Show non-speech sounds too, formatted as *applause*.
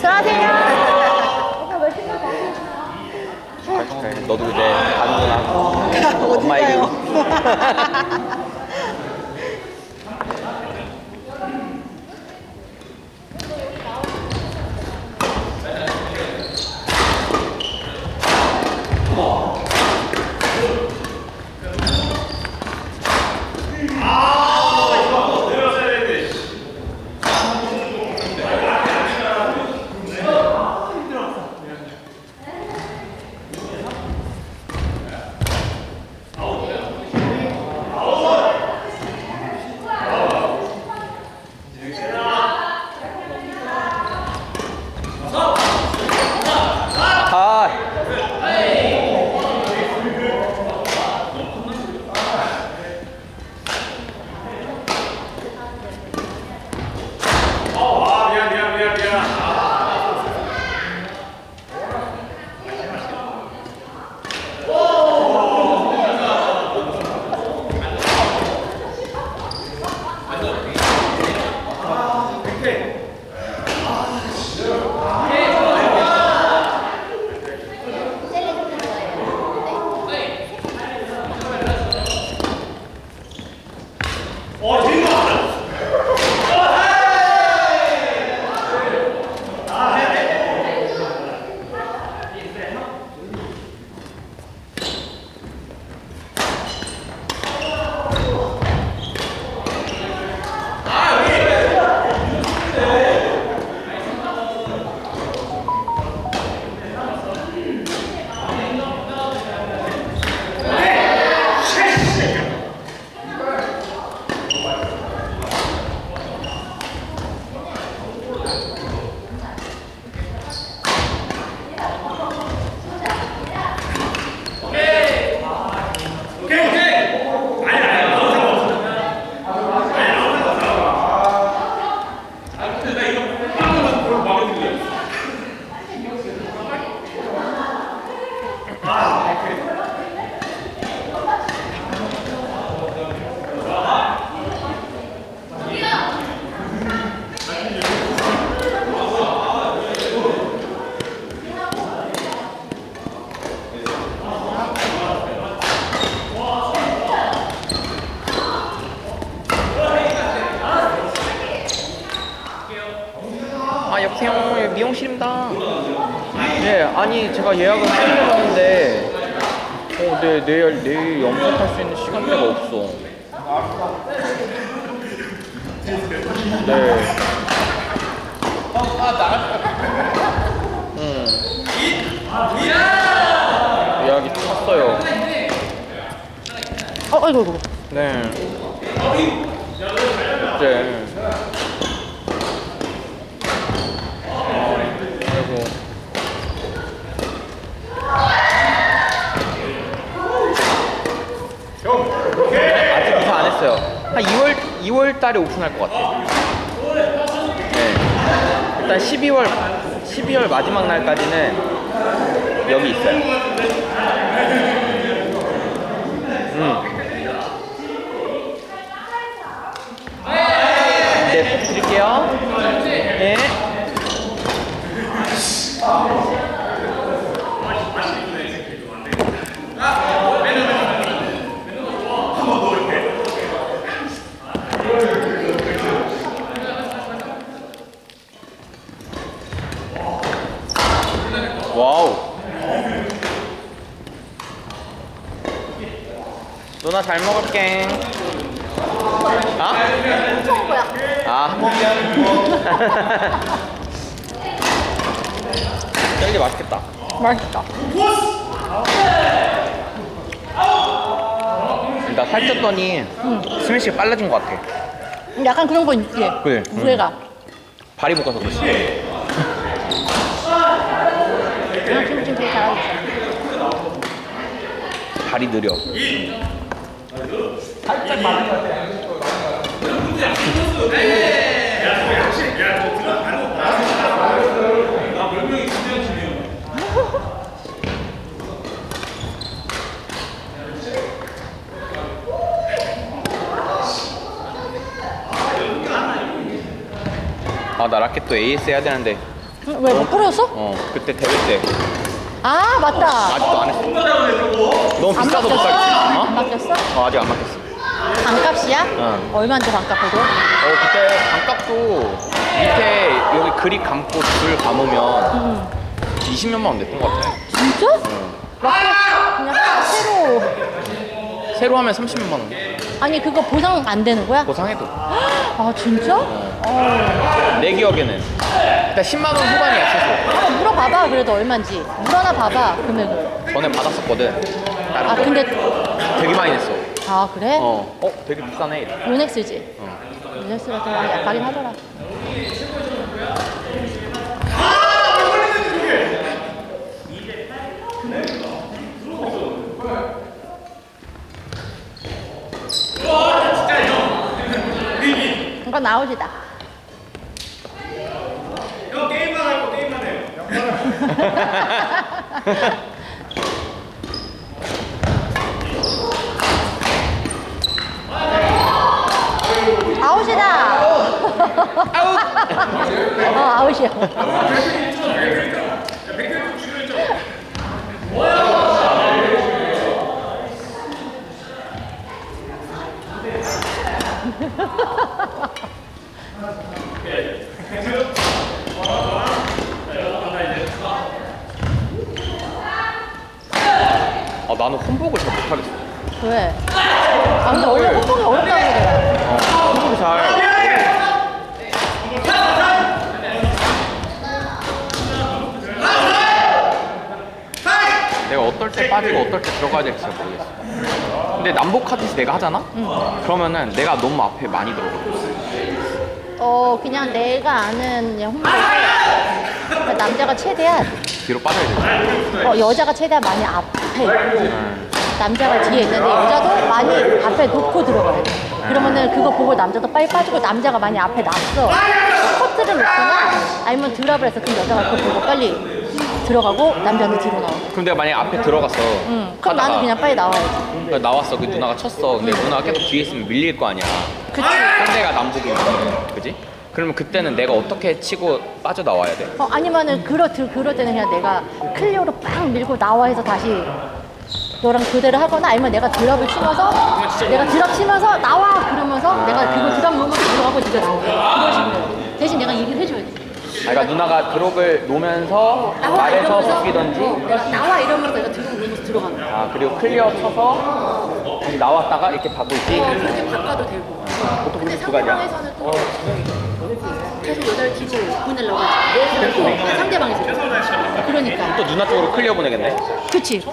수고하세요. 너도 이제 가는구나. 엄마 어딘 네 아니 제가 예약을 하려고 하는데 어, 네, 내일 내일 염색할 수 있는 시간대가 없어. 네. 음. 예약이 찼어요. 어, 아이고, 아이고. 네. 네. 아이고. 아직 이사 안 했어요. 한 2월 2월 달에 오픈할 것 같아요. 네. 일단 12월 12월 마지막 날까지는 여기 있어요. 음. 네, 꼭 드릴게요. 네. 와우. 누나 잘 먹을게. 아? 처음 거야. 아. 젤리 맛있겠다. 맛있다. 나 살쪘더니 스매시가 빨라진 것 같아. 약간 그런 거 있지. 그래. 무게가. 발이 묶어서 그렇지. 그냥 지금 지금 되게 잘하고 있어. 발이 느려. 아, 나 라켓 또 AS 해야 되는데 응, 왜? 못 뿌렸어? 어 그때 대회 때 아, 맞다. 아직도 안 했어 너무 안 비싸서 못? 사겠지 안 어? 바뀌었어? 어 아직 안 바뀌었어 반값이야? 응. 얼마인데 반값해도? 어 그때 반값도 밑에 여기 그립 감고 줄 감으면 응. 20몇만 원 냈던 것 같아 진짜? 막 그냥 새로. 새로 하면 30몇만 원 아니, 그거 보상 안 되는 거야? 보상해도 아, 진짜? 어. 내 기억에는 일단 10만 원 후반이야 최소 한번 물어봐봐, 그래도 얼마인지. 물어나 봐봐, 금액을. 전에 받았었거든 다른 아, 거 근데. 되게 많이 냈어 아, 그래? 어, 어 되게 비싸네 이래. 요넥스지? 어. 요넥스가 더 약하긴 하더라. 이거 나오지다. *laughs* 아웃이다. 아웃! *laughs* 어, 아웃이야. 아 나는 홈복을 잘 못하겠어. 왜? 아, 근데 원래 홈복이 어렵다고 그래. 어, 홈복이 잘. 내가 어떨 때 빠지고 어떨 때 들어가야 될지 잘 모르겠어. 근데 남북하듯이 내가 하잖아? 그러면은 내가 너무 앞에 많이 들어가. 어, 그냥 내가 아는 그냥 그러니까 남자가 최대한, 뒤로 빠져야 되지 어, 여자가 최대한 많이 앞에 있고, 남자가 뒤에 있는데 여자도 많이 앞에 놓고 들어가야 돼. 그러면은 그거 보고 남자도 빨리 빠지고 남자가 많이 앞에 놨어. 커트를 놓거나 아니면 드랍을 해서 그럼 여자가 그거 보고 빨리 들어가고 남자는 뒤로 나오고. 그럼 내가 만약에 앞에 들어갔어 응. 그럼 하다가 나는 그냥 빨리 나와야지. 그러니까 나왔어 그 누나가 쳤어 근데 누나가 계속 뒤에 있으면 밀릴 거 아니야 그치? 상대가 남북이면 그지? 그러면 그때는 내가 어떻게 치고 빠져나와야 돼? 어, 아니면은 그럴, 들- 그럴 때는 그냥 내가 클리어로 빵 밀고 나와 해서 다시 너랑 교대를 하거나 아니면 내가 드랍을 치면서 내가 드랍 치면서 나와 그러면서 내가 그거 드랍 놓으면서 들어가고 나오고 그런 식으로. 대신 내가 얘기를 해줘야 돼. 아, 그러니까 누나가 드롭을 놓으면서 이러면서 벗기던지? 어, 내가 나와 이러면서 내가 드랍 놓으면서 들어가는 거야. 아 그리고 클리어 쳐서 다시 나왔다가 이렇게 바꿀지 어, 그렇게 바꿔도 되고. 보통 근데 그렇게 두 가지야? 상대방에서는 또 계속 여자를 뒤로 보내려고 하지 상대방에서. 그러니까 또 누나 쪽으로 클리어 보내겠네. 그치. 보통